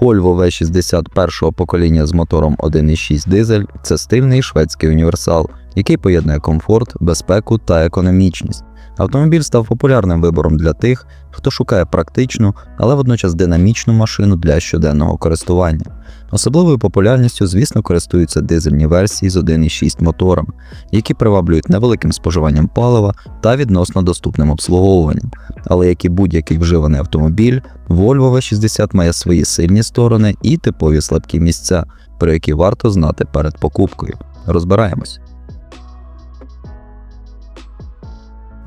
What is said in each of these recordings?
Volvo V60 першого покоління з мотором 1.6 дизель. Це стильний шведський універсал, який поєднує комфорт, безпеку та економічність. Автомобіль став популярним вибором для тих, хто шукає практичну, але водночас динамічну машину для щоденного користування. Особливою популярністю, звісно, користуються дизельні версії з 1.6 мотором, які приваблюють невеликим споживанням палива та відносно доступним обслуговуванням. Але як і будь-який вживаний автомобіль, Volvo V60 має свої сильні сторони і типові слабкі місця, про які варто знати перед покупкою. Розбираємось.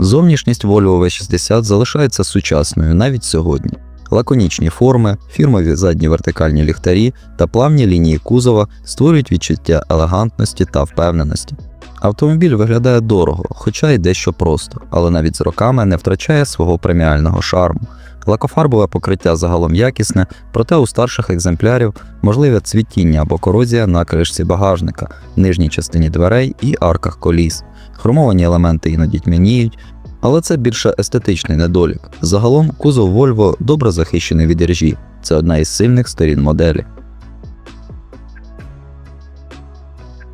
Зовнішність Volvo V60 залишається сучасною навіть сьогодні. Лаконічні форми, фірмові задні вертикальні ліхтарі та плавні лінії кузова створюють відчуття елегантності та впевненості. Автомобіль виглядає дорого, хоча й дещо просто, але навіть з роками не втрачає свого преміального шарму. Лакофарбове покриття загалом якісне, проте у старших екземплярів можливе цвітіння або корозія на кришці багажника, нижній частині дверей і арках коліс. Хромовані елементи іноді тьмяніють, але це більше естетичний недолік. Загалом кузов Volvo добре захищений від іржі. Це одна із сильних сторін моделі.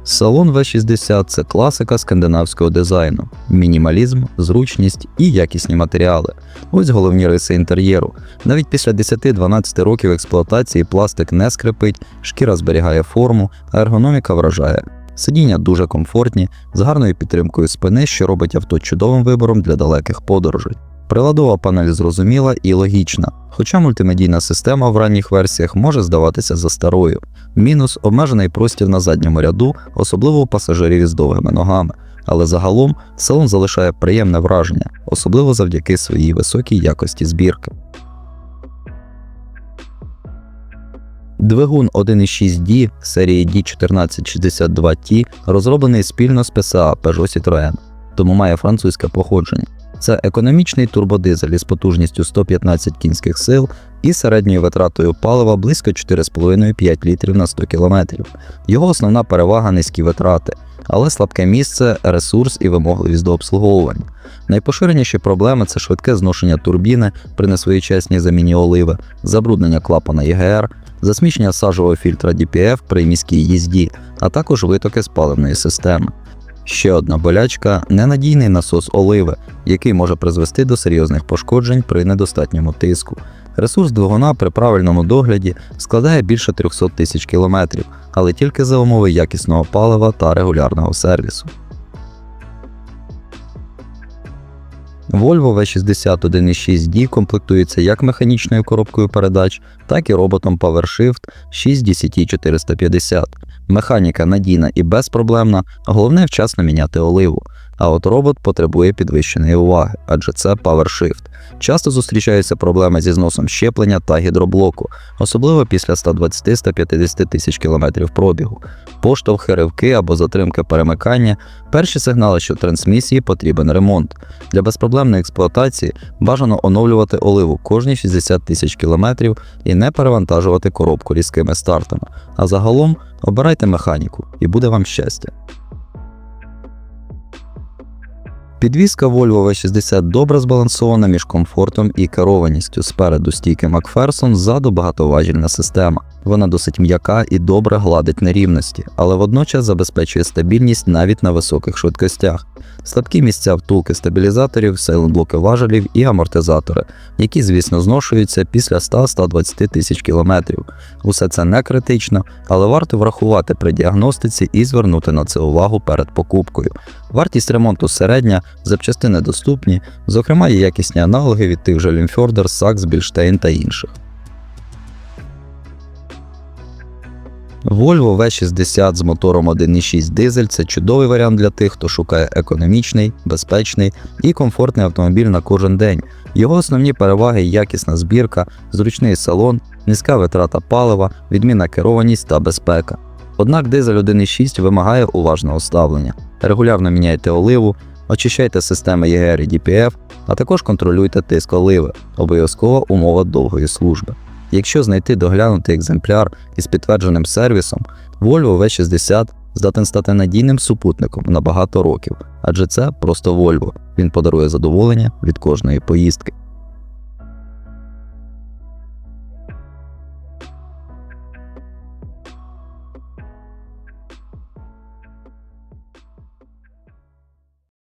Салон V60 це класика скандинавського дизайну, мінімалізм, зручність і якісні матеріали. Ось головні риси інтер'єру. Навіть після 10-12 років експлуатації пластик не скрипить, шкіра зберігає форму, а ергономіка вражає. Сидіння дуже комфортні, з гарною підтримкою спини, що робить авто чудовим вибором для далеких подорожей. Приладова панель зрозуміла і логічна, хоча мультимедійна система в ранніх версіях може здаватися за старою. Мінус обмежений простір на задньому ряду, особливо у пасажирів із довгими ногами. Але загалом салон залишає приємне враження, особливо завдяки своїй високій якості збірки. Двигун 1.6D серії D1462T розроблений спільно з PSA Peugeot Citroën, тому має французьке походження. Це економічний турбодизель із потужністю 115 кінських сил і середньою витратою палива близько 4,5-5 літрів на 100 км. Його основна перевага низькі витрати, але слабке місце, ресурс і вимогливість до обслуговування. Найпоширеніші проблеми це швидке зношення турбіни при несвоєчасній заміні оливи, забруднення клапана ЄГР, засмічення сажового фільтра DPF при міській їзді, а також витоки з паливної системи. Ще одна болячка ненадійний насос оливи, який може призвести до серйозних пошкоджень при недостатньому тиску. Ресурс двигуна при правильному догляді складає більше 300 тисяч кілометрів, але тільки за умови якісного палива та регулярного сервісу. Volvo V60 1.6D комплектується як механічною коробкою передач, так і роботом PowerShift 6DCT450. Механіка надійна і безпроблемна, головне вчасно міняти оливу. А от робот потребує підвищеної уваги, адже це PowerShift. Часто зустрічаються проблеми зі зносом щеплення та гідроблоку, особливо після 120-150 тисяч кілометрів пробігу. Поштовхи, ривки або затримки перемикання перші сигнали, що в трансмісії потрібен ремонт. Для безпроблемної експлуатації бажано оновлювати оливу кожні 60 тисяч кілометрів і не перевантажувати коробку різкими стартами. А загалом обирайте механіку і буде вам щастя. Підвізка Volvo V60 добре збалансована між комфортом і керованістю. Спереду стійки Макферсон, ззаду багатоважільна система. Вона досить м'яка і добре гладить нерівності, але водночас забезпечує стабільність навіть на високих швидкостях. Слабкі місця втулки стабілізаторів, сейлентблоки важелів і амортизатори, які, звісно, зношуються після 100-120 тисяч кілометрів. Усе це не критично, але варто врахувати при діагностиці і звернути на це увагу перед покупкою. Вартість ремонту середня, запчастини доступні, зокрема є якісні аналоги від тих же Лімфьордер, Сакс, Більштейн та інших. Volvo V60 з мотором 1.6 дизель це чудовий варіант для тих, хто шукає економічний, безпечний і комфортний автомобіль на кожен день. Його основні переваги якісна збірка, зручний салон, низька витрата палива, відмінна керованість та безпека. Однак дизель 1.6 вимагає уважного ставлення. Регулярно міняйте оливу, очищайте системи ЄГР і DPF, а також контролюйте тиск оливи, обов'язкова умова довгої служби. Якщо знайти доглянутий екземпляр із підтвердженим сервісом, Volvo V60 здатен стати надійним супутником на багато років, адже це просто Volvo. Він подарує задоволення від кожної поїздки.